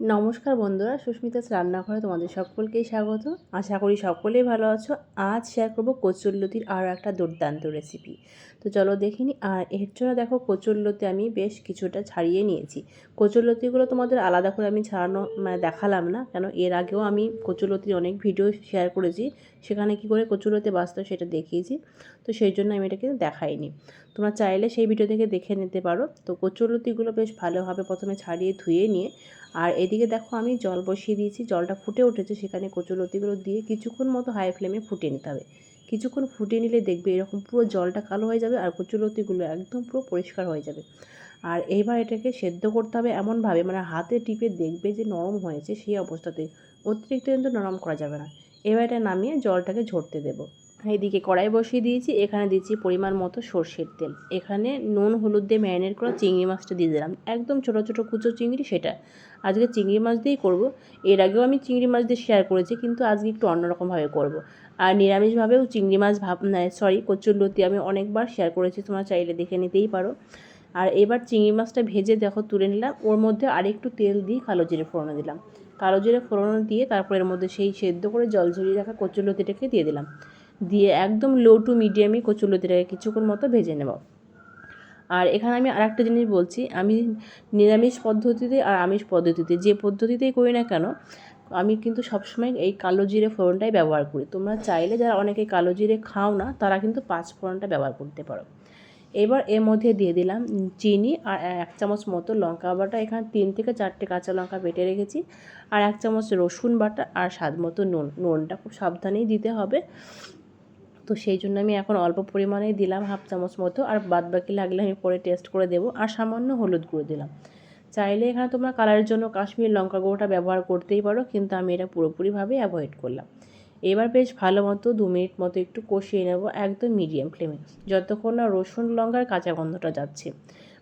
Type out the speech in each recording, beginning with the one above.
নমস্কার বন্ধুরা, সুস্মিতাস রান্নাঘরে তোমাদের সকলকেই স্বাগত। আশা করি সকলেই ভালো আছো। আজ শেয়ার করব কচুরলতির আরও একটা দুর্দান্ত রেসিপি তো চলো দেখিনি আর এর জন্য দেখো কচুরলতি আমি বেশ কিছুটা ছাড়িয়ে নিয়েছি। কচুরলতিগুলো তোমাদের আলাদা করে আমি ছাড়ানো মানে দেখালাম না, কেন এর আগেও আমি কচুরলতির অনেক ভিডিও শেয়ার করেছি। সেখানে কি করে কচুরলতি বাস্তব সেটা দেখিয়েছি। তো সেই জন্য আমি এটাকে দেখাইনি। তোমরা চাইলে সেই ভিডিও থেকে দেখে নিতে পারো। তো কচুরলতিগুলো বেশ ভালোভাবে প্রথমে ছাড়িয়ে ধুয়ে নিয়ে আর এদিকে দেখো আমি জল বসিয়ে দিয়েছি, জলটা ফুটে উঠেছে, সেখানে কচুলতিগুলো দিয়ে কিছুক্ষণ মতো হাই ফ্লেমে ফুটিয়ে নিতে হবে। কিছুক্ষণ ফুটিয়ে নিলে দেখবে এরকম পুরো জলটা কালো হয়ে যাবে আর কচুলতিগুলো একদম পুরো পরিষ্কার হয়ে যাবে। আর এইবার এটাকে সেদ্ধ করতে হবে এমনভাবে মানে হাতে টিপে দেখবে যে নরম হয়েছে সেই অবস্থাতে। অতিরিক্ত কিন্তু নরম করা যাবে না। এবার এটা নামিয়ে জলটাকে ঝরতে দেবো। এইদিকে কড়াই বসিয়ে দিয়েছি, এখানে দিচ্ছি পরিমাণ মতো সর্ষের তেল। এখানে নুন, হলুদ দিয়ে ম্যারিনেট করা চিংড়ি মাছটা দিয়ে দিলাম। একদম ছোটো ছোটো কুচো চিংড়ি সেটা। আজকে চিংড়ি মাছ দিয়েই করব। এর আগেও আমি চিংড়ি মাছ দিয়ে শেয়ার করেছি, কিন্তু আজকে একটু অন্যরকমভাবে করব। আর নিরামিষভাবেও চিংড়ি মাছ ভাব সরি কচুরলতি আমি অনেকবার শেয়ার করেছি, তোমরা চাইলে দেখে নিতেই পারো। আর এবার চিংড়ি মাছটা ভেজে দেখো, তুলে নিলাম। ওর মধ্যে আরেকটু তেল দিয়ে কালো জিরে ফোড়নো দিলাম। কালো জিরে ফোড়নো দিয়ে তারপর এর মধ্যে সেই সেদ্ধ করে জল ঝরিয়ে রাখা কচুরলতিটাকে দিয়ে দিলাম। দিয়ে একদম লো টু মিডিয়ামে কচুলতিটাকে কিছুক্ষণ মতো ভেজে নেব। আর এখানে আমি আর একটা জিনিস বলছি, আমি নিরামিষ পদ্ধতিতে আর আমিষ পদ্ধতিতে যে পদ্ধতিতেই করি না কেন, আমি কিন্তু সবসময় এই কালো জিরে ফোড়নটাই ব্যবহার করি। তোমরা চাইলে যারা অনেকে কালো জিরে খাও না, তারা কিন্তু পাঁচ ফোড়নটা ব্যবহার করতে পারো। এবার এর মধ্যে দিয়ে দিলাম চিনি আর এক চামচ মতো লঙ্কা বাটা। এখানে তিন থেকে চারটে কাঁচা লঙ্কা বেটে রেখেছি আর এক চামচ রসুন বাটা আর স্বাদ মতো নুন। নুনটা খুব সাবধানেই দিতে হবে। তো সেই জন্য আমি এখন অল্প পরিমাণেই দিলাম হাফ চামচ মতো, আর বাদ বাকি লাগলে আমি পরে টেস্ট করে দেবো। আর সামান্য হলুদ গুঁড়ো দিলাম। চাইলে এখানে তোমরা কালারের জন্য কাশ্মীর লঙ্কা গুঁড়োটা ব্যবহার করতেই পারো, কিন্তু আমি এটা পুরোপুরিভাবে অ্যাভয়েড করলাম। এবার বেশ ভালো মতো দু মিনিট মতো একটু কষিয়ে নেব একদম মিডিয়াম ফ্লেমে যতক্ষণ না রসুন লঙ্কার কাঁচা গন্ধটা যাচ্ছে।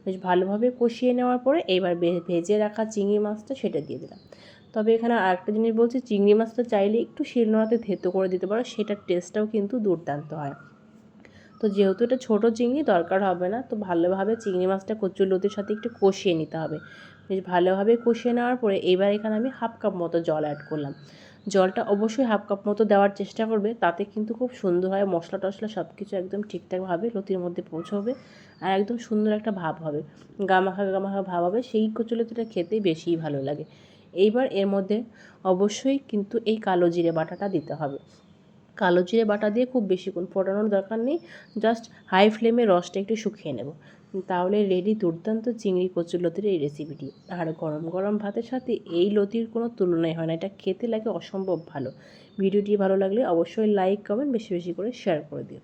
বেশ ভালোভাবে কষিয়ে নেওয়ার পরে এবার ভেজে রাখা চিংড়ি মাছটা সেটা দিয়ে দিলাম। তবে এখানে আরেকটা জিনিস বলছি, চিংড়ি মাছটা চাইলে একটু শিলনোড়াতে থেতো করে দিতে পারো, সেটার টেস্টটাও কিন্তু দুর্দান্ত হয়। তো যেহেতু এটা ছোটো চিংড়ি, দরকার হবে না, তো ভালোভাবে চিংড়ি মাছটা কচুর লতির সাথে একটু কষিয়ে নিতে হবে। বেশ ভালোভাবে কষিয়ে নেওয়ার পরে এবার এখানে আমি হাফ কাপ মতো জল অ্যাড করলাম। জলটা অবশ্যই হাফ কাপ মতো দেওয়ার চেষ্টা করবে, তাতে কিন্তু খুব সুন্দর হয় মশলা টশলা সব কিছু একদম ঠিকঠাকভাবে লতির মধ্যে পৌঁছবে আর একদম সুন্দর একটা ভাব হবে। গামাখা গামাখা ভাব হবে, সেই কচুলতিটা খেতেই বেশিই ভালো লাগে। এইবার এর মধ্যে অবশ্যই কিন্তু এই কালো জিরে বাটাটা দিতে হবে। কালো জিরে বাটা দিয়ে খুব বেশিক্ষণ ফোটানোর দরকার নেই জাস্ট হাই ফ্লেমে রসটা একটু শুকিয়ে নেব। তাহলে রেডি দুর্দান্ত চিংড়ি কচুর লতির এই রেসিপিটি আর গরম গরম ভাতের সাথে এই লতির কোনো তুলনাই হয় না, এটা খেতে লাগে অসম্ভব ভালো। ভিডিওটি ভালো লাগলে অবশ্যই লাইক কমেন্ট বেশি বেশি করে শেয়ার করে দিও।